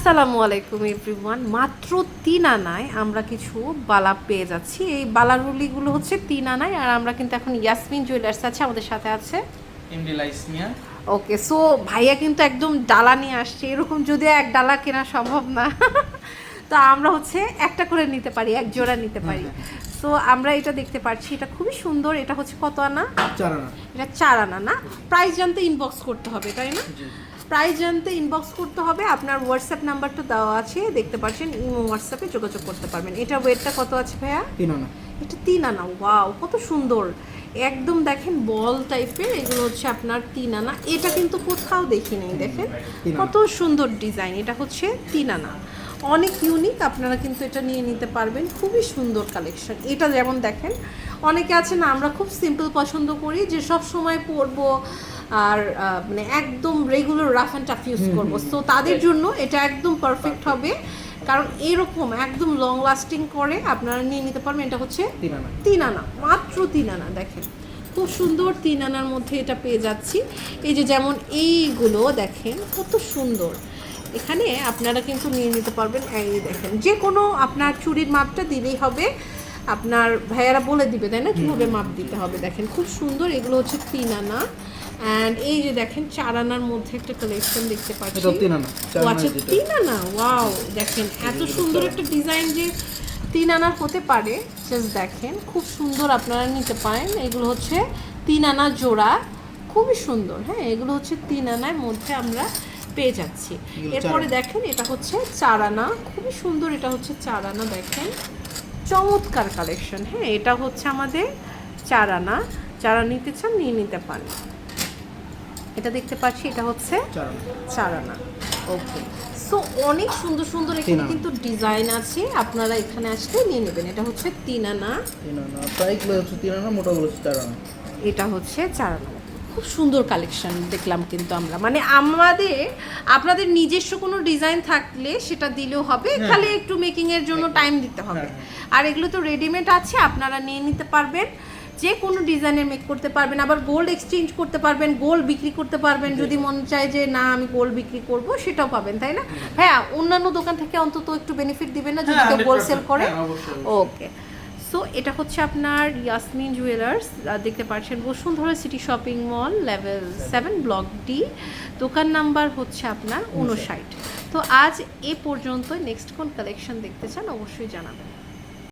আসসালামু আলাইকুম এভরিওয়ান। মাত্র তিন আনায় আমরা কিছু বালা পেয়ে যাচ্ছি। এই বালারুলিগুলো হচ্ছে তিন আনায় আর আমরা কিন্তু এখন ইয়াসমিন জুয়েলার্স আছে আমাদের সাথে আছে। এমডি লাইসমিয়া ওকে সো ভাইয়া কিন্তু একদম ডালা নিয়ে আসছে। এরকম যদি এক ডালা কেনা সম্ভব না। তো আমরা হচ্ছে একটা করে নিতে পারি এক জোড়া নিতে পারি। সো আমরা এটা দেখতে পাচ্ছি এটা খুবই সুন্দর এটা হচ্ছে কত আনা? চার আনা। এটা চার আনা না? প্রাইস জানতে ইনবক্স করতে হবে তাই না? প্রাইস জানতে ইনবক্স করতে হবে আপনার হোয়াটসঅ্যাপ নাম্বারটা দেওয়া আছে দেখতে পাচ্ছেন ইমো হোয়াটসঅ্যাপে যোগাযোগ করতে পারবেন। এটা ওয়েটটা কত আছে ভাইয়া? তিন আনা। এটা তিন আনা ওয়াও কত সুন্দর। একদম দেখেন বল টাইপের এগুলো হচ্ছে আপনার তিন আনা। এটা কিন্তু কোথাও দেখি নাই দেখেন। কত সুন্দর ডিজাইন এটা হচ্ছে তিন আনা। অনেক ইউনিক আপনারা কিন্তু এটা নিয়ে নিতে পারবেন। খুবই সুন্দর কালেকশন এটা যেমন দেখেন অনেকে আছে না আমরা খুব সিম্পল পছন্দ করি যে সব সময় পরবো আর মানে একদম regular rough and tough use করব। তো তাদের জন্য এটা একদম পারফেক্ট হবে। কারণ এরকম একদম লং লাস্টিং করে আপনারা নিয়ে নিতে পারবেন। এটা হচ্ছে তিন আনা মাত্র তিন আনা দেখেন। খুব সুন্দর তিন আনার মধ্যে এটা পেয়ে যাচ্ছি। এই যে যেমন এইগুলো দেখেন কত সুন্দর। এখানে আপনারা কিন্তু নিয়ে নিতে পারবেন। এই দেখেন যে কোনো আপনার চুরির মাপটা দিলেই হবে। আপনার ভাইয়ারা বলে দিবে তাই না? কীভাবে মাপ দিতে হবে? দেখেন খুব সুন্দর। এগুলো হচ্ছে তিন আনা। অ্যান্ড এই যে দেখেন চার আনার মধ্যে একটা কালেকশন দেখতে পাচ্ছি। ও আচ্ছা তিন আনা? ওয়াও দেখেন এত সুন্দর একটা ডিজাইন যে তিন আনার হতে পারে। জাস্ট দেখেন খুব সুন্দর আপনারা নিতে পারেন। এগুলো হচ্ছে তিন আনা জোড়া। খুবই সুন্দর হ্যাঁ? এগুলো হচ্ছে তিন আনার মধ্যে আমরা পেয়ে যাচ্ছি। এরপরে দেখেন এটা হচ্ছে চার আনা খুবই সুন্দর এটা হচ্ছে চার আনা দেখেন। চমৎকার কালেকশন হ্যাঁ এটা হচ্ছে আমাদের চার আনা যারা নিতে চান নিয়ে নিতে পারেন। এটা দেখতে পাচ্ছি এটা হচ্ছে চার আনা ওকে সো অনেক সুন্দর সুন্দর এখানে কিন্তু ডিজাইন আছে। আপনারা এখানে আসলে নিয়ে নেবেন। এটা হচ্ছে তিন আনা তিন আনা প্রাইসগুলো হচ্ছে তিন আনা মোটাগুলো চার আনা এটা হচ্ছে চার আনা খুব সুন্দর কালেকশন দেখলাম কিন্তু আমরা। মানে আমাদের আপনাদের নিজস্ব কোনো ডিজাইন থাকলে সেটা দিলেও হবে হ্যাঁ। খালি একটু মেকিংয়ের জন্য টাইম দিতে হবে। হ্যাঁ, আর এগুলো তো রেডিমেড আছে আপনারা নিয়ে নিতে পারবেন। যে কোনো ডিজাইনের মেক করতে পারবেন আবার গোল্ড এক্সচেঞ্জ করতে পারবেন গোল্ড বিক্রি করতে পারবেন। যদি মন চায় যে না আমি গোল্ড বিক্রি করব সেটাও পাবেন তাই না? হ্যাঁ অন্যান্য দোকান থেকে অন্তত একটু বেনিফিট দিবেন না যদি হ্যাঁ, কেউ 100% গোল্ড সেল করে। হ্যাঁ, ওকে সো এটা হচ্ছে আপনার ইয়াসমিন জুয়েলার্স দেখতে পাচ্ছেন Bashundhara city shopping mall level seven block D দোকান নাম্বার হচ্ছে আপনার উনষাট। তো আজ এ পর্যন্ত নেক্সট কোন কালেকশন দেখতে চান অবশ্যই জানাবেন।